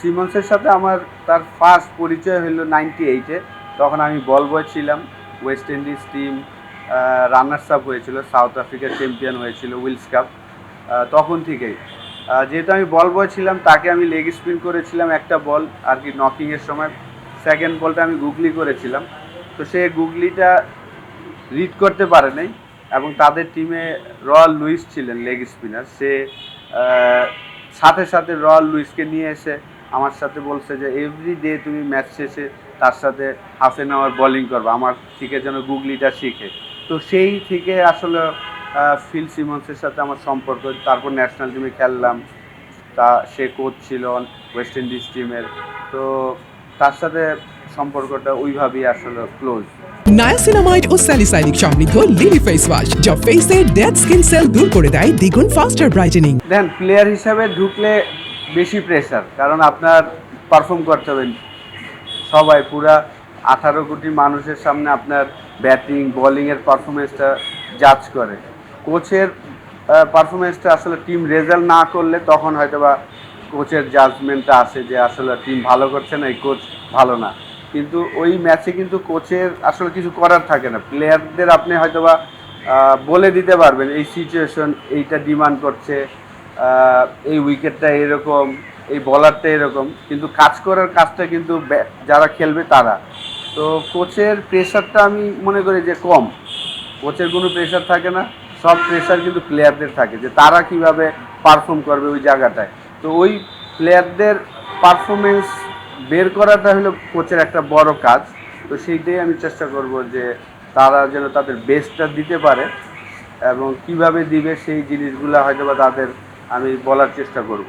সিমন্সের সাথে আমার তার ফার্স্ট পরিচয় হলো নাইনটি এইটে তখন আমি বল বয় ছিলাম। West Indies team runners up হয়েছিল। সাউথ আফ্রিকার চ্যাম্পিয়ন হয়েছিল উইলস কাপ তখন থেকেই। যেহেতু আমি বল বয় ছিলাম, তাকে আমি লেগ স্পিন করেছিলাম একটা বল আর কি নকিংয়ের সময়। সেকেন্ড বলটা আমি গুগলি করেছিলাম। তো সে গুগলিটা রিড করতে পারে নাই, এবং তাদের টিমে রয়্যাল লুইস ছিলেন লেগ স্পিনার সে সাথে সাথে রয়্যাল লুইসকে নিয়ে এসে আমার সাথে বলছে যে এভরি ডে তুমি ম্যাচ শেষে তার সাথে হাফ এন আওয়ার বোলিং করবে। আমার থেকে যেন গুগলিটা শিখে। তো সেই থেকে আসলে ফিল সিমন্সের সাথে আমার সম্পর্ক। তারপর ন্যাশনাল টিমে খেললাম। তা সে কোচ ছিল ওয়েস্ট ইন্ডিজ টিমের তো তার সাথে সম্পর্কটা ওইভাবেই আসলে ক্লোজ নায়াসিনামাইড ও স্যালিসাইনিক সমৃদ্ধ লিলি ফেস ওয়াশ যা ফেসের ডেড স্কিন সেল দূর করে দেয় দ্বিগুণ ফাস্টার ব্রাইটেনিং দেন প্লেয়ার হিসাবে ঢুকলে বেশি প্রেশার কারণ আপনার পারফর্ম করতে হবে। সবাই পুরা আঠারো কোটি মানুষের সামনে আপনার ব্যাটিং বোলিংয়ের পারফরমেন্সটা জাজ করে। কোচের পারফরমেন্সটা আসলে টিম রেজাল্ট না করলে তখন হয়তো বা কোচের জাজমেন্টটা আসে যে আসলে টিম ভালো করছে না, এই কোচ ভালো না। কিন্তু ওই ম্যাচে কিন্তু কোচের আসলে কিছু করার থাকে না। প্লেয়ারদের আপনি হয়তোবা বলে দিতে পারবেন, এই সিচুয়েশন এইটা ডিমান্ড করছে। এই উইকেটটা এরকম, এই বলারটা এরকম, কিন্তু কাজ করার কাজটা কিন্তু যারা খেলবে তারা। তো কোচের প্রেশারটা আমি মনে করি যে কম। কোচের কোনো প্রেশার থাকে না, সব প্রেশার কিন্তু প্লেয়ারদের থাকে, যে তারা কীভাবে পারফর্ম করবে ওই জায়গাটায়। তো ওই প্লেয়ারদের পারফরমেন্স বের করাটা হলো কোচের একটা বড় কাজ। তো সেইটাই আমি চেষ্টা করব যে তারা যেন তাদের বেস্টটা দিতে পারে এবং কীভাবে দিবে সেই জিনিসগুলো হয়তো বা তাদের আমি বলার চেষ্টা করব।